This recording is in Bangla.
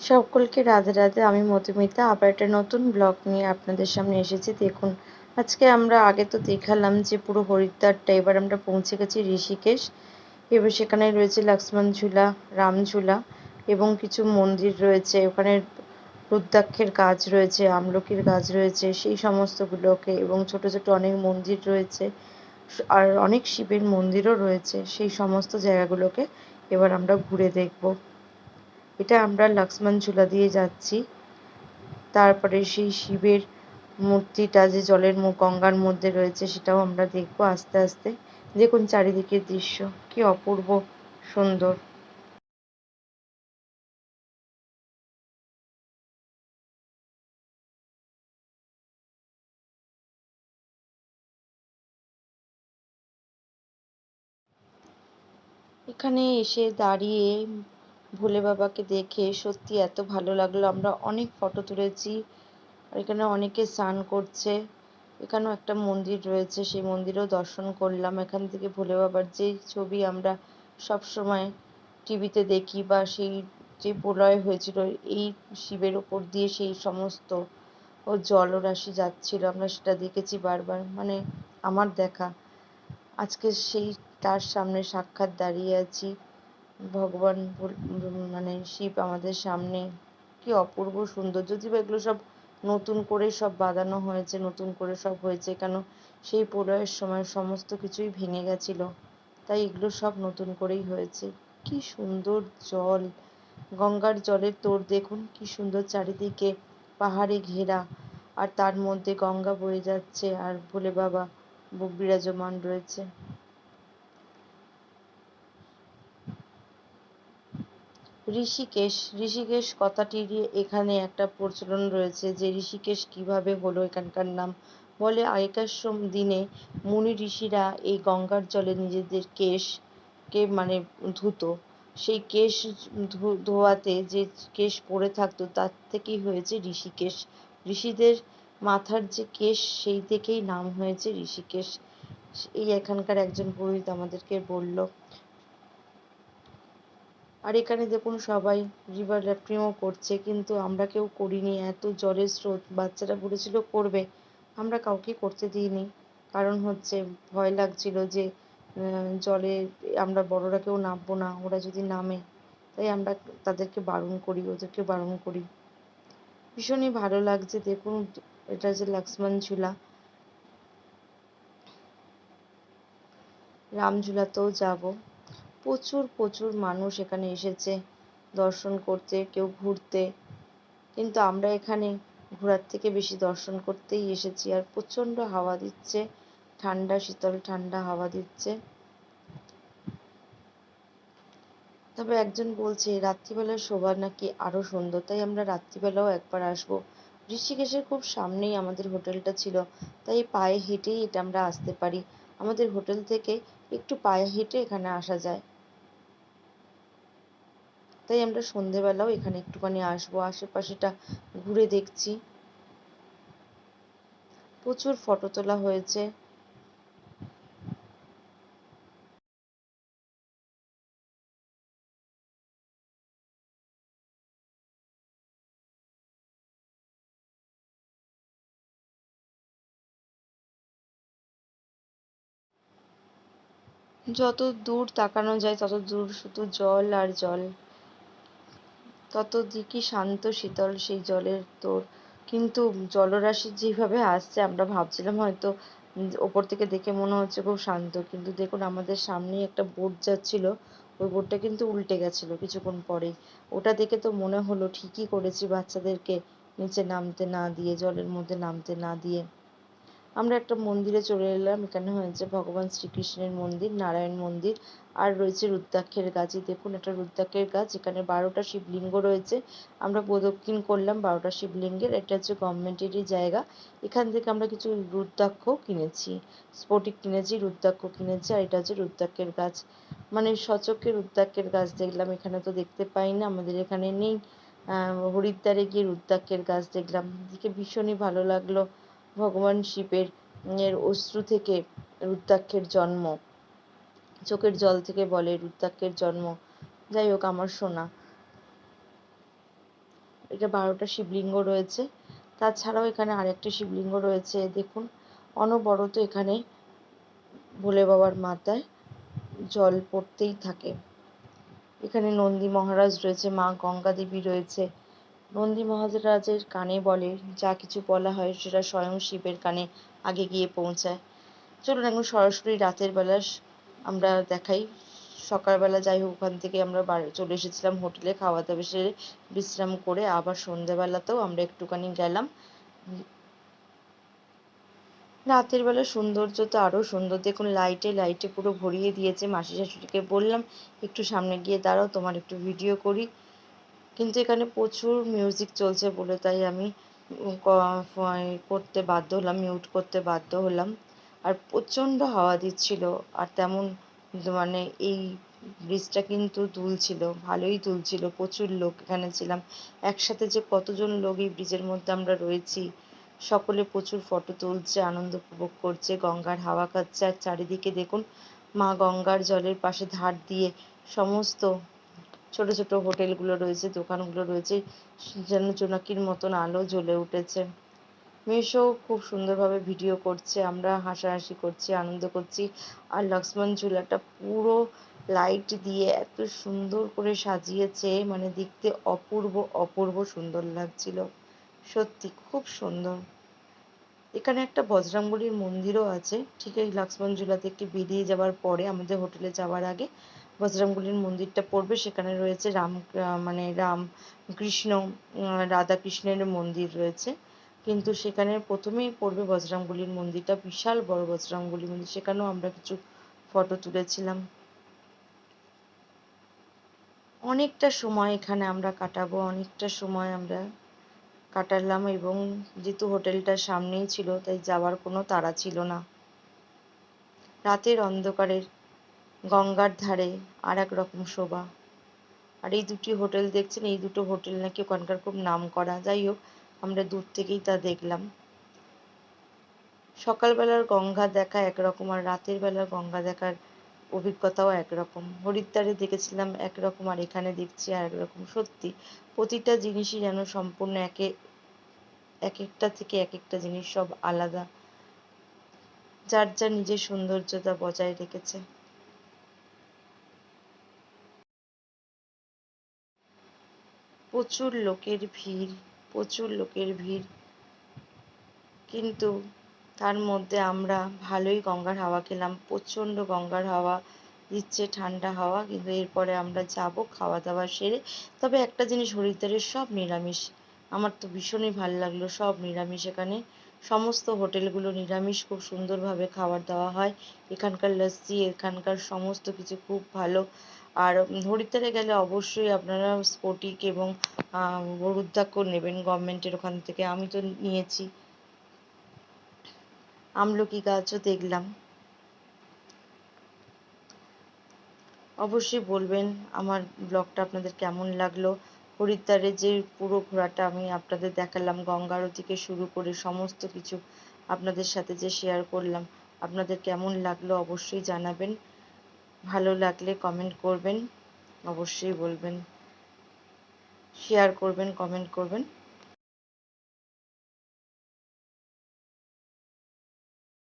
সকলকে রাধে রাধে। আমি মধুমিতা। আবার একটা নতুন ব্লগ নিয়ে আপনাদের সামনে এসেছি। দেখুন, আজকে আমরা আগে তো দেখালাম যে পুরো হরিদ্বারটা, এবার আমরা পৌঁছে গেছি ঋষিকেশ। এবার সেখানে রয়েছে লক্ষ্মণ ঝুলা, রাম ঝুলা এবং কিছু মন্দির রয়েছে। ওখানে রুদ্রাক্ষের গাছ রয়েছে, আমলকির গাছ রয়েছে, সেই সমস্তগুলোকে এবং ছোট ছোট অনেক মন্দির রয়েছে আর অনেক শিবের মন্দিরও রয়েছে। সেই সমস্ত জায়গাগুলোকে এবার আমরা ঘুরে দেখব। এটা আমরা লক্ষ্মণ ঝুলা দিয়ে যাচ্ছি। তারপরে সেই শিবের মূর্তিটা যে জলের গঙ্গার মধ্যে রয়েছে সেটাও আমরা দেখব আস্তে আস্তে। দেখুন চারিদিকের দৃশ্য, কি অপূর্ব সুন্দর। এখানে এসে দাঁড়িয়ে ভোলে বাবাকে দেখে সত্যি এত ভালো লাগল। আমরা অনেক ফটো তুলেছি আর এখানে অনেকে স্নান করছে। এখানেও একটা মন্দির রয়েছে, সেই মন্দিরেও দর্শন করলাম। এখান থেকে ভোলে বাবার যে ছবি আমরা সব সময় টিভিতে দেখি বা সেই যে প্রলয় হয়েছিল, এই শিবের ওপর দিয়ে সেই সমস্ত ও জলরাশি যাচ্ছিল। আমরা সেটা দেখেছি বারবার। মানে আমার দেখা। আজকে সেই তার সামনে সাক্ষাৎ দাঁড়িয়ে আছি। ভগবান মানে শিব আমাদের সামনে কি অপূর্ব সুন্দর। যদিও এগুলো সব নতুন করে সব বাঁধানো হয়েছে, নতুন করে সব হয়েছে, কেন সেই প্রলয়ের সময় সমস্ত কিছুই ভেঙে গেছিল। তাই এগুলো সব নতুন করেই হয়েছে। কি সুন্দর জল! গঙ্গার জলের তোর দেখুন, কি সুন্দর চারিদিকে পাহাড়ে ঘেরা। আর তার মধ্যে গঙ্গা বয়ে যাচ্ছে, আর ভোলে বাবা বিরাজমান রয়েছে। ঋষিকেশ ঋষিকেশ কথাটিরই এখানে একটা প্রচলন রয়েছে যে ঋষিকেশ কীভাবে হলো এখানকার নাম? বলে আগেকার সম দিনে মুনি ঋষিরা এই গঙ্গার জলে নিজেদের কেশকে মানে ধুতো। সেই কেশ ধোয়াতে যে কেশ পড়ে থাকতো, তার থেকেই হয়েছে ঋষিকেশ। ঋষিদের মাথার যে কেশ, সেই থেকেই নাম হয়েছে ঋষিকেশ। এই এখানকার একজন পুরোহিত আমাদেরকে বলল আর এখানে দেখুন সবাই রিভার র্যাফটিংও করছে, কিন্তু আমরা কেউ করিনি। এত জলের স্রোত বাচ্চারা বলেছিল করবে, আমরা কাউকে করতে দিইনি। কারণ হচ্ছে ভয় লাগছিল যে জলে আমরা বড়রা কেউ নামবো না, ওরা যদি নামে, তাই আমরা তাদেরকে বারণ করি, ওদেরকে বারণ করি। ভীষণই ভালো লাগছে, দেখুন এটা যে লক্ষ্মণ ঝুলা। রামঝুলাতেও যাব। প্রচুর প্রচুর মানুষ এখানে এসেছে, দর্শন করতে, কেউ ঘুরতে। কিন্তু আমরা এখানে ঘোরার থেকে বেশি দর্শন করতেই এসেছি আর প্রচণ্ড হাওয়া দিচ্ছে, ঠান্ডা, শীতল, ঠান্ডা হাওয়া দিচ্ছে। তবে একজন বলছে রাত্রিবেলার শোভা নাকি আরও সুন্দর। তাই আমরা রাত্রিবেলাও একবার আসব। ঋষিকেশের খুব সামনেই আমাদের হোটেলটা ছিল, তাই পায়ে হেঁটেই এটা আমরা আসতে পারি। আমাদের হোটেল থেকে একটু পায়ে হেঁটে এখানে আসা যায়। তাই আমরা সন্ধেবেলাও এখানে একটুখানি আসব। আশেপাশেটা ঘুরে দেখছি। প্রচুর ফটো তোলা হয়েছে। যত দূর তাকানো যায়, তত দূর শুধু জল আর জল। তত দিকই শান্ত, শীতল সেই জলের তোর। কিন্তু জলরাশি যেভাবে আসছে, আমরা ভাবছিলাম হয়তো ওপর থেকে দেখে মনে হচ্ছে খুব শান্ত। কিন্তু দেখুন, আমাদের সামনেই একটা বোট যাচ্ছিল। ওই বোটটা কিন্তু উল্টে গেছিল কিছুক্ষণ পরেই। ওটা দেখে তো মনে হলো, ঠিকই করেছি বাচ্চাদেরকে। নিচে নামতে না দিয়ে, জলের মধ্যে নামতে না দিয়ে। আমরা একটা মন্দিরে চলে এলাম, এখানে হয়েছে ভগবান শ্রীকৃষ্ণের মন্দির, নারায়ণ মন্দির, আর রয়েছে রুদ্রাক্ষের গাছ। দেখুন একটা রুদ্রাক্ষের গাছ, এখানে বারোটা শিবলিঙ্গ রয়েছে। আমরা প্রদক্ষিণ করলাম বারোটা শিবলিঙ্গের, এটা হচ্ছে গভর্নমেন্টেরই জায়গা। এখান থেকে আমরা কিছু রুদ্রাক্ষ কিনেছি স্ফটিক কিনেছি, রুদ্রাক্ষ কিনেছি, আর এটা হচ্ছে রুদ্রাক্ষের গাছ। মানে সচক্ষে রুদ্রাক্ষের গাছ দেখলাম, এখানে তো দেখতে পাই না, আমাদের এখানে নেই। হরিদ্বারে গিয়ে রুদ্রাক্ষের গাছ দেখলাম। দেখে ভীষণই ভালো লাগল। ভগবান শিবের, এর অশ্রু থেকে রুদ্রাক্ষের জন্ম। চোখের জল থেকে বলে রুদ্রাক্ষের জন্ম। যাই হোক, আমার সোনা। এটা বারোটা শিবলিঙ্গ রয়েছে। তাছাড়াও এখানে আরেকটা শিবলিঙ্গ রয়েছে, দেখুন। অনবরত এখানে ভোলে বাবার মাথায় জল পড়তেই থাকে। এখানে নন্দী মহারাজ রয়েছে, মা গঙ্গা দেবী রয়েছে নন্দী মহারাজের কানে বলে, যা কিছু বলা হয় সেটা স্বয়ং শিবের কানে আগে গিয়ে পৌঁছায়। চলুন এখন সরাসরি রাতের বেলা আমরা দেখাই। সকালবেলা যাই হোক, ওখান থেকে আমরা চলে এসেছিলাম হোটেলে খাওয়া দাওয়া সেরে বিশ্রাম করে আবার সন্ধ্যেবেলাতেও আমরা একটুখানি গেলাম। রাতের বেলা সৌন্দর্য তো আরও সুন্দর। দেখুন, লাইটে লাইটে পুরো ভরিয়ে দিয়েছে মাসি শাশুড়িকে। বললাম, একটু সামনে গিয়ে দাঁড়াও, তোমার একটু ভিডিও করি। কিন্তু এখানে প্রচুর মিউজিক চলছে বলে তাই আমি করতে বাধ্য হলাম মিউট করতে বাধ্য হলাম। আর প্রচণ্ড হাওয়া দিচ্ছিল, আর তেমন মানে এই ব্রিজটা কিন্তু দুলছিল, ভালোই দুলছিল, প্রচুর লোক এখানে ছিলাম। একসাথে যে কতজন লোক এই ব্রিজের মধ্যে আমরা রয়েছি, সকলে প্রচুর ফটো তুলছে, আনন্দ উপভোগ করছে, গঙ্গার হাওয়া খাচ্ছে। আর চারিদিকে দেখুন, মা গঙ্গার জলের পাশে ধার দিয়ে সমস্ত ছোট ছোট হোটেলগুলো রয়েছে, দোকানগুলো রয়েছে, যেন জোনাকির মতন আলো জ্বলে উঠেছে। মেশো খুব সুন্দরভাবে ভিডিও করছে, আমরা হাসাহাসি করছি, আনন্দ করছি। আর লক্ষ্মণ ঝুলাটা পুরো লাইট দিয়ে এত সুন্দর করে সাজিয়েছে মানে দেখতে অপূর্ব অপূর্ব সুন্দর লাগছিল। সত্যি খুব সুন্দর। এখানে একটা বজরংবলীর মন্দিরও আছে, ঠিক এই লক্ষ্মণ ঝুলা থেকে বেরিয়ে যাওয়ার পরে আমাদের হোটেলে যাওয়ার আগে বজরংবলীর মন্দিরটা পড়বে, সেখানে রয়েছে রাম মানে রাম কৃষ্ণ রাধা কৃষ্ণের মন্দির রয়েছে। কিন্তু সেখানে প্রথমেই পড়বে বজরংবলীর মন্দিরটা, বিশাল বড় বজরংবলী মন্দির, সেখানেও আমরা কিছু ফটো তুলেছিলাম। অনেকটা সময় এখানে আমরা কাটাবো, অনেকটা সময় আমরা কাটালাম এবং যেহেতু হোটেলটা সামনেই ছিল, তাই যাওয়ার কোনো তাড়া ছিল না। রাতের অন্ধকারের গঙ্গার ধারে আর এক রকম শোভা। আর এই দুটি হোটেল দেখছেন, এই দুটো হোটেল নাকি ওখানকার খুব নাম করা যাই হোক, আমরা দূর থেকেই তা দেখলাম। সকালবেলার গঙ্গা দেখা একরকম আর রাতের বেলার গঙ্গা দেখার অভিজ্ঞতাও একরকম। হরিদ্বারে দেখেছিলাম একরকম আর এখানে দেখছি আর একরকম। সত্যি, প্রতিটা জিনিসই যেন সম্পূর্ণ একে এক একটা থেকে এক একটা জিনিস সব আলাদা। যার যার নিজের সৌন্দর্যতা বজায় রেখেছে। প্রচুর লোকের ভিড়, প্রচুর লোকের ভিড়। কিন্তু তার মধ্যে আমরা ভালোই গঙ্গার হাওয়া খেলাম, প্রচণ্ড গঙ্গার হাওয়া, দিচ্ছে ঠান্ডা হাওয়া, কিন্তু এরপরে আমরা যাব খাওয়া দাওয়া সেরে। তবে একটা জিনিস হরিদ্বারের সব নিরামিষ, আমার তো ভীষণই ভালো লাগল সব নিরামিষ এখানে। সমস্ত হোটেলগুলো নিরামিষ, খুব সুন্দরভাবে খাবার দেওয়া হয়। এখানকার লস্যি, এখানকার সমস্ত কিছু খুব ভালো। আর হরিদ্বারে গেলে অবশ্যই আপনারা স্ফটিক এবং রুদ্রাক্ষ নেবেন গভর্নমেন্টের ওখান থেকে। আমি তো নিয়েছি। আমলকি গাছও দেখলাম। অবশ্যই বলবেন আমার ব্লগটা আপনাদের কেমন লাগল। হরিদ্বারের যে পুরো ঘোরাটা আমি আপনাদের দেখালাম গঙ্গা আরতি শুরু করে সমস্ত কিছু আপনাদের সাথে যে শেয়ার করলাম, আপনাদের কেমন লাগল অবশ্যই জানাবেন। ভালো লাগলে কমেন্ট করবেন অবশ্যই বলবেন শেয়ার করবেন কমেন্ট করবেন।